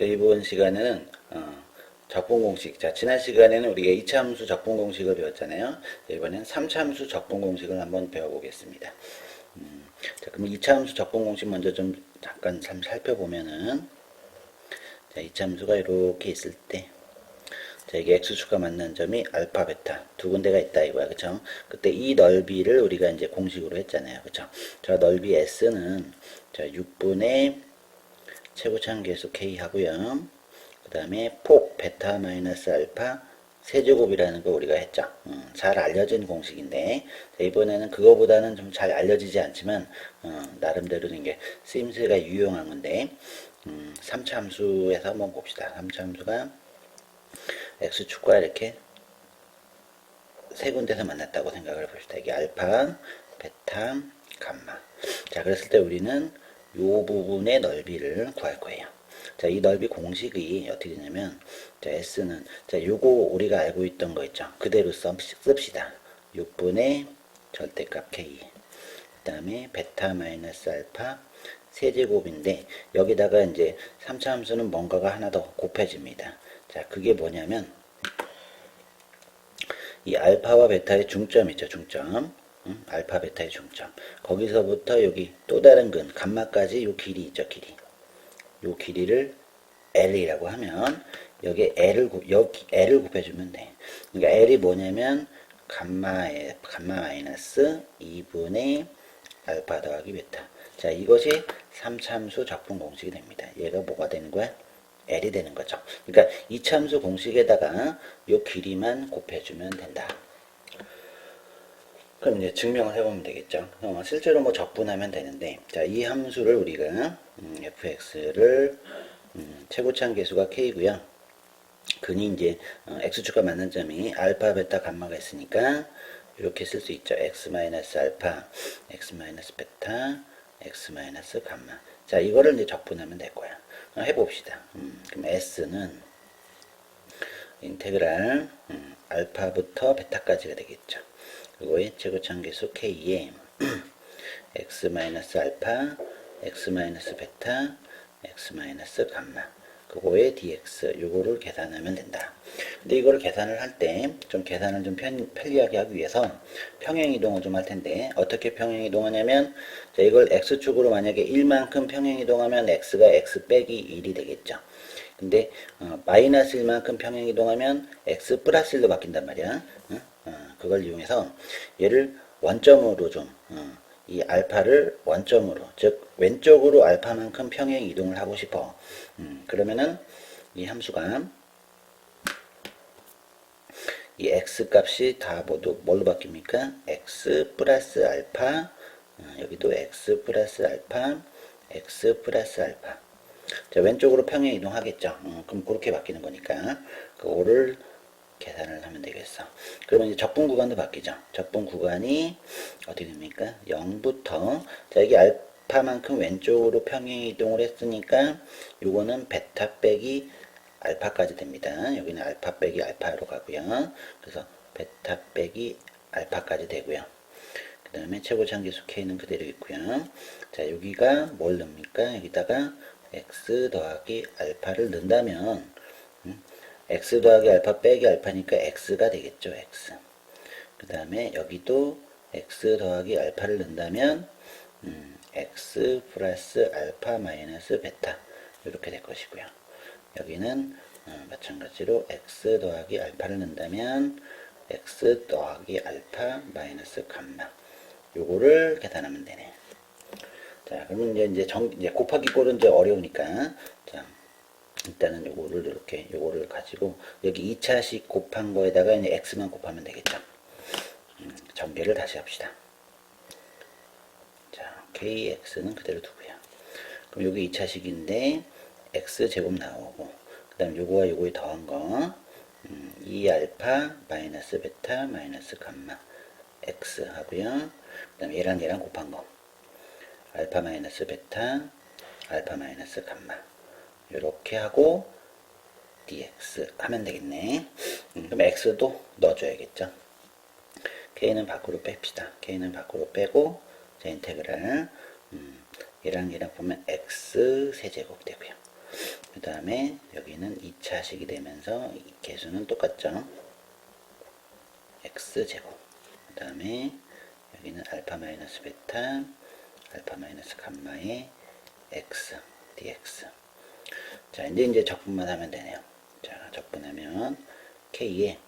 자, 이번 시간에는 어, 적분 공식. 자, 지난 시간에는 우리가 2차 함수 적분 공식을 배웠잖아요. 자, 이번엔 3차 함수 적분 공식을 한번 배워보겠습니다. 음, 자, 그럼 2차 함수 적분 공식 먼저 좀 잠깐 참 살펴보면은 자, 2차 함수가 이렇게 있을 때 자, 이게 x축과 만난 점이 알파, 베타 두 군데가 있다 이거야. 그쵸? 그때 이 넓이를 우리가 이제 공식으로 했잖아요. 그쵸? 저 넓이 s는 자, 6분의 최고차항 계수 k 하고요. 그 다음에 폭 베타 마이너스 알파 세제곱이라는 거 우리가 했죠. 음, 잘 알려진 공식인데 자, 이번에는 그거보다는 좀 잘 알려지지 않지만 어, 나름대로 이게 쓰임새가 유용한 건데 음, 3차 함수에서 한번 봅시다. 3차 함수가 x축과 이렇게 세 군데서 만났다고 생각을 해봅시다. 이게 알파, 베타, 감마. 자, 그랬을 때 우리는 요 부분의 넓이를 구할 거예요. 자, 이 넓이 공식이 어떻게 되냐면, 자, S는, 자, 요거 우리가 알고 있던 거 있죠. 그대로 써, 씁시다. 6분의 절대값 K. 그 다음에 베타 마이너스 알파 세제곱인데, 여기다가 이제 3차 함수는 뭔가가 하나 더 곱해집니다. 자, 그게 뭐냐면, 이 알파와 베타의 중점 있죠, 중점. 응? 알파, 베타의 중점. 거기서부터 여기 또 다른 근, 감마까지 요 길이 있죠, 길이. 요 길이를 L이라고 하면, 여기 L을, 곱- 여기 L을 곱해주면 돼. 그러니까 L이 뭐냐면, 감마의, 감마 마이너스 2분의 알파 더하기 베타. 자, 이것이 3참수 적분 공식이 됩니다. 얘가 뭐가 되는 거야? L이 되는 거죠. 그러니까 이 참수 공식에다가 요 길이만 곱해주면 된다. 그럼 이제 증명을 해보면 되겠죠. 어, 실제로 뭐 적분하면 되는데, 자, 이 함수를 우리가 음, fx를 음, 최고차항 계수가 k고요. 근이 이제 어, x축과 맞는 점이 알파, 베타, 감마가 있으니까 이렇게 쓸 수 있죠. x 마이너스 알파, x 마이너스 베타, x 마이너스 감마. 자, 이거를 이제 적분하면 될 거야. 어, 해봅시다. 음, 그럼 s는 인테그랄 음, 알파부터 베타까지가 되겠죠. 그거의 최고차항 계수 k에 x 마이너스 알파, x 마이너스 베타, x 마이너스 감마. 그거의 dx 요거를 계산하면 된다. 근데 이거를 계산을 할 때 좀 계산을 좀 편, 편리하게 하기 위해서 평행 이동을 좀 할 텐데 어떻게 평행 이동하냐면 자 이걸 x축으로 만약에 1만큼 평행 이동하면 x가 x 빼기 1이 되겠죠. 근데 어, 마이너스 1만큼 평행 이동하면 x 플러스 1로 바뀐단 말이야. 응? 어, 그걸 이용해서 얘를 원점으로 좀, 어, 이 알파를 원점으로, 즉, 왼쪽으로 알파만큼 평행 이동을 하고 싶어. 음, 그러면은 이 함수가 이 x 값이 다 모두 뭘로 바뀝니까? x 플러스 알파, 어, 여기도 x 플러스 알파, x 플러스 알파. 자, 왼쪽으로 평행 이동하겠죠. 음, 그럼 그렇게 바뀌는 거니까 그거를 계산을 하면 되겠어. 그러면 이제 적분 구간도 바뀌죠. 적분 구간이 어떻게 됩니까? 0부터 자 이게 알파만큼 왼쪽으로 평행 이동을 했으니까 요거는 베타 빼기 알파까지 됩니다. 여기는 알파 빼기 알파로 가고요. 그래서 베타 빼기 알파까지 되고요. 그 다음에 최고차항 계수 k는 그대로 있고요. 자 여기가 뭘 넣습니까? 여기다가 x 더하기 알파를 넣는다면 음, x 더하기 알파 빼기 알파니까 x가 되겠죠. x. 그 다음에 여기도 x 더하기 알파를 넣는다면 음, x 플러스 알파 마이너스 베타 이렇게 될 것이고요. 여기는 어, 마찬가지로 x 더하기 알파를 넣는다면 x 더하기 알파 마이너스 감마 요거를 계산하면 되네. 자, 그러면 이제 이제 정 이제 곱하기 꼴은 이제 어려우니까 자 일단은 요거를 이렇게 요거를 가지고 여기 2차식 곱한 거에다가 이제 x만 곱하면 되겠죠. 음, 전개를 다시 합시다. 자, kx는 그대로 두고요. 그럼 여기 2차식인데 x 제곱 나오고 그다음 요거와 요거에 더한 거 음, 2알파 마이너스 베타 마이너스 감마 x 하고요. 그다음 얘랑 얘랑 곱한 거 알파 마이너스 베타 알파 마이너스 감마 이렇게 하고 dx 하면 되겠네. 음, 그럼 x도 넣어줘야겠죠. k는 밖으로 뺍시다. k는 밖으로 빼고 자 인테그랄 음, 얘랑 얘랑 보면 x 세제곱 되고요. 그 다음에 여기는 2차식이 되면서 이 개수는 똑같죠. x제곱. 그 다음에 여기는 알파 마이너스 베타, 알파 마이너스 감마의 x, dx. 자, 이제 이제 적분만 하면 되네요. 자, 적분하면 k에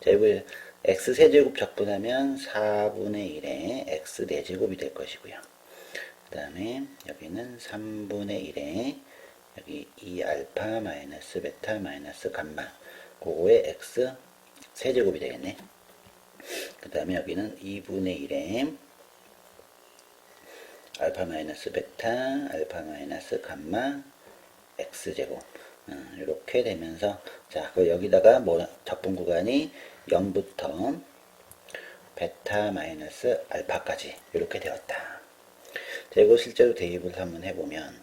자, 여기 x 세제곱 적분하면 4분의 1에 x 4제곱이 될 것이고요. 그 다음에 여기는 3분의 1에 여기 2알파 마이너스 베타 마이너스 감마 그거에 x 세제곱이 되겠네. 그 다음에 여기는 2분의 1에 알파 마이너스 베타 알파 마이너스 감마 x제곱 어, 이렇게 되면서 자, 그 여기다가 뭐 적분 구간이 0부터 베타 마이너스 알파까지 이렇게 되었다. 자, 이거 실제로 대입을 한번 해보면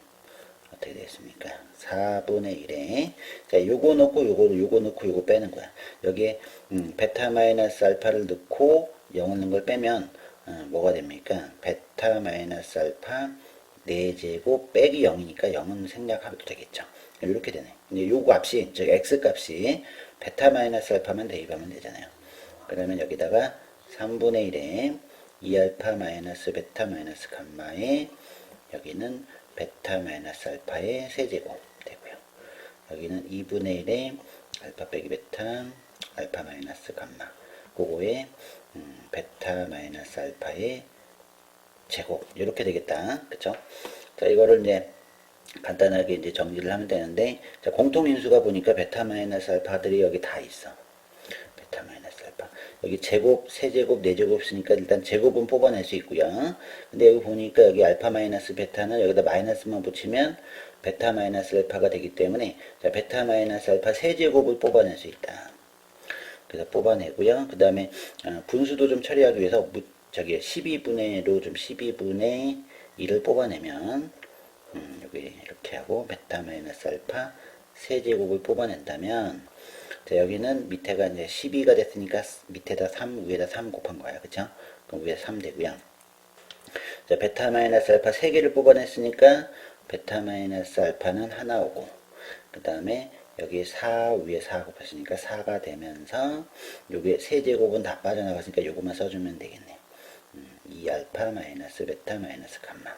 어떻게 되겠습니까? 4분의 1에 자, 요거 넣고 요거 요거 넣고 요거 빼는 거야. 여기에 음, 베타 마이너스 알파를 넣고 0을 넣은 걸 빼면 어, 뭐가 됩니까? 베타 마이너스 알파 4제곱 빼기 0이니까 0은 생략하도 되겠죠. 이렇게 되네. 이제 요 값이, 즉 x 값이 베타 마이너스 알파만 대입하면 되잖아요. 그러면 여기다가 3분의 1에 2알파 마이너스 베타 마이너스 감마에 여기는 베타 마이너스 알파의 세제곱 되고요. 여기는 2분의 1에 알파 빼기 베타 알파 마이너스 감마 그거에 음, 베타 마이너스 알파의 제곱 이렇게 되겠다. 그쵸? 자 이거를 이제 간단하게 이제 정리를 하면 되는데 자 공통인수가 보니까 베타 마이너스 알파들이 여기 다 있어. 베타 마이너스 알파. 여기 제곱, 세제곱, 네제곱 쓰니까 일단 제곱은 뽑아낼 수 있고요. 근데 여기 보니까 여기 알파 마이너스 베타는 여기다 마이너스만 붙이면 베타 마이너스 알파가 되기 때문에 자 베타 마이너스 알파 세제곱을 뽑아낼 수 있다. 그래서 뽑아내고요. 그 다음에 어, 분수도 좀 처리하기 위해서 무, 저기 12분의 로 좀 12분의 1을 뽑아내면 음, 여기 이렇게 하고 베타 마이너스 알파 세제곱을 뽑아낸다면 자, 여기는 밑에가 이제 12가 됐으니까 밑에다 3 위에다 3 곱한 거야 그쵸? 그럼 위에 3 되고요. 자, 베타 마이너스 알파 3개를 뽑아냈으니까 베타 마이너스 알파는 하나 오고 그 다음에 여기 4 위에 4 곱했으니까 4가 되면서 여기 세제곱은 다 빠져나갔으니까 요것만 써주면 되겠네. 음, 2알파 마이너스 베타 마이너스 감마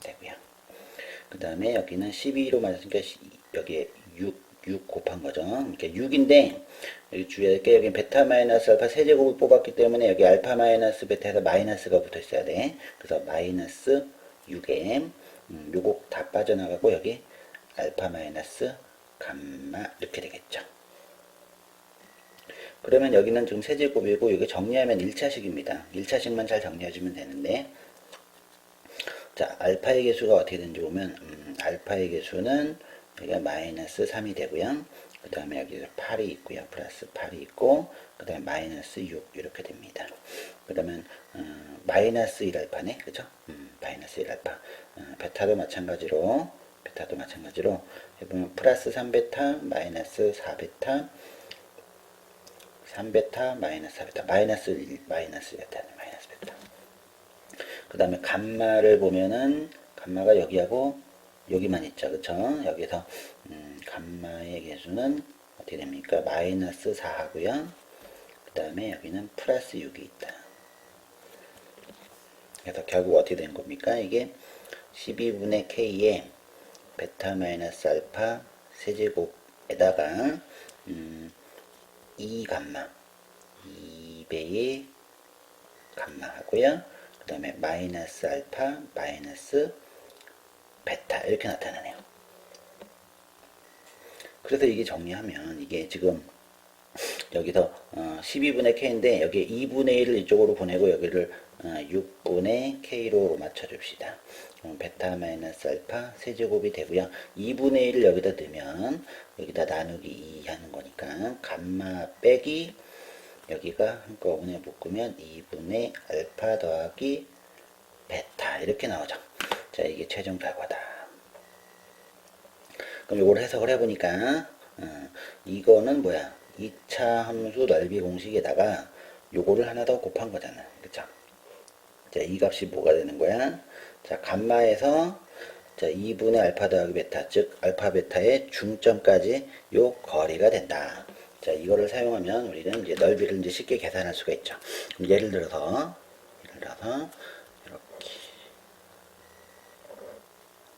되고요. 그 다음에 여기는 12로 맞았으니까 여기에 6, 6 곱한 거죠. 그러니까 6인데 여기 될게 여기 베타 마이너스 알파 세제곱을 뽑았기 때문에 여기 알파 마이너스 베타에서 마이너스가 붙어 있어야 돼. 그래서 마이너스 6에 음, 요거 다 빠져나가고 여기 알파 마이너스 감마 이렇게 되겠죠. 그러면 여기는 지금 세제곱이고 여기 정리하면 1차식입니다. 1차식만 잘 정리해주면 되는데 자 알파의 개수가 어떻게 되는지 보면 음, 알파의 개수는 여기가 마이너스 3이 되고요. 그 다음에 여기 8이 있고요. 플러스 8이 있고 그 다음에 마이너스 6 이렇게 됩니다. 그러면 음, 마이너스 1알파네 그죠? 음, 마이너스 1알파 음, 베타도 마찬가지로 베타도 마찬가지로 해보면 플러스 3베타 마이너스 4베타 3베타 마이너스 4베타 마이너스 1 마이너스 베타네 마이너스 베타. 그 다음에 감마를 보면은 감마가 여기하고 여기만 있죠. 그쵸? 여기서 음, 감마의 개수는 어떻게 됩니까? 마이너스 4 하고요. 그 다음에 여기는 플러스 6이 있다. 그래서 결국 어떻게 된 겁니까? 이게 12분의 k에 베타 마이너스 알파 세제곱에다가 음, 2 감마 2배의 감마 하고요. 그 다음에 마이너스 알파 마이너스 베타 이렇게 나타나네요. 그래서 이게 정리하면 이게 지금 여기서 어, 12분의 k인데 여기 2분의 1을 이쪽으로 보내고 여기를 어, 6분의 k로 맞춰줍시다. 어, 베타 마이너스 알파 세제곱이 되고요. 2분의 1을 여기다 넣으면 여기다 나누기 2 하는 거니까 감마 빼기 여기가 한꺼번에 묶으면 2분의 알파 더하기 베타 이렇게 나오죠. 자 이게 최종 결과다. 그럼 이걸 해석을 해보니까 어, 이거는 뭐야 2차 함수 넓이 공식에다가 요거를 하나 더 곱한 거잖아. 그쵸? 자, 이 값이 뭐가 되는 거야? 자, 감마에서 자, 2분의 알파 더하기 베타, 즉 알파 베타의 중점까지 요 거리가 된다. 자, 이거를 사용하면 우리는 이제 넓이를 이제 쉽게 계산할 수가 있죠. 그럼 예를 들어서 예를 들어서 이렇게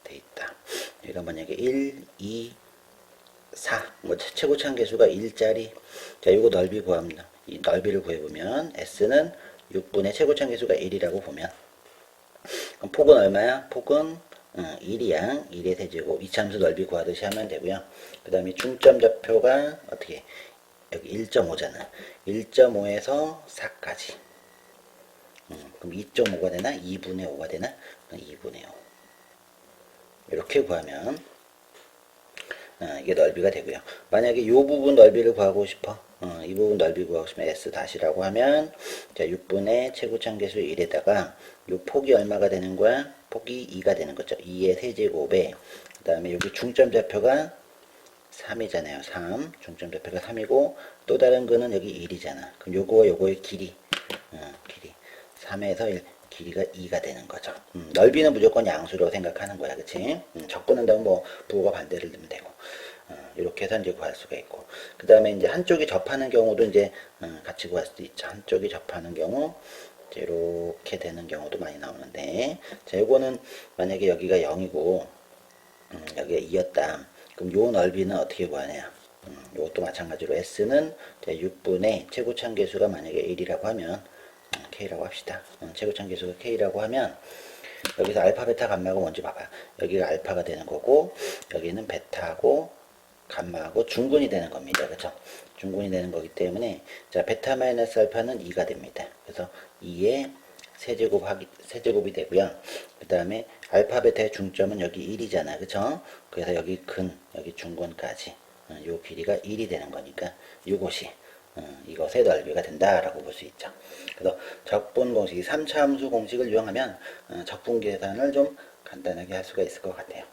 돼 있다. 여기가 만약에 1, 2, 4, 뭐 최고차항 계수가 1짜리. 자, 이거 넓이 구합니다. 이 넓이를 구해 보면 S는 6분의 최고차항 계수가 1이라고 보면 그럼 폭은 얼마야? 폭은 어, 1이야. 1의 세제곱. 이참수 넓이 구하듯이 하면 되고요. 그 다음에 중점 좌표가 어떻게? 여기 1.5잖아. 1.5에서 4까지. 음, 그럼 2.5가 되나? 2분의 5가 되나? 2분의 5. 이렇게 구하면 어, 이게 넓이가 되고요. 만약에 이 부분 넓이를 구하고 싶어. 어, 이 부분 넓이 구하고 싶으면 S 다시라고 하면 자 6분의 최고차항 계수 1에다가 이 폭이 얼마가 되는 거야? 폭이 2가 되는 거죠. 2의 세제곱에 그 다음에 여기 중점 좌표가 3이잖아요. 3. 중점 좌표가 3이고 또 다른 거는 여기 1이잖아. 그럼 요거와 요거의 길이 어, 길이 3에서 1 길이가 2가 되는 거죠. 음, 넓이는 무조건 양수라고 생각하는 거야. 그치? 음, 접근한다면 뭐 부호가 반대를 넣으면 되고 어, 이렇게 해서 이제 구할 수가 있고 그 다음에 이제 한쪽이 접하는 경우도 이제 어, 같이 구할 수도 있죠. 한쪽이 접하는 경우 이렇게 되는 경우도 많이 나오는데 자 요거는 만약에 여기가 0이고 음, 여기가 2였다. 그럼 요 넓이는 어떻게 구하냐? 음, 이것도 마찬가지로 S는 6분의 최고차항 계수가 만약에 1이라고 하면 음, K라고 합시다. 음, 최고차항 계수가 K라고 하면 여기서 알파 베타 감마가 뭔지 봐봐. 여기가 알파가 되는 거고 여기는 베타하고 감마하고 중근이 되는 겁니다. 그렇죠? 중근이 되는 거기 때문에 자 베타 마이너스 알파는 2가 됩니다. 그래서 2의 세제곱 하기 세제곱이 되고요. 그 다음에 알파 베타의 중점은 여기 1이잖아, 그렇죠? 그래서 여기 근 여기 중근까지 어, 요 길이가 1이 되는 거니까 이것이 어, 이것의 넓이가 된다라고 볼 수 있죠. 그래서 적분 공식, 3차 함수 공식을 이용하면 어, 적분 계산을 좀 간단하게 할 수가 있을 것 같아요.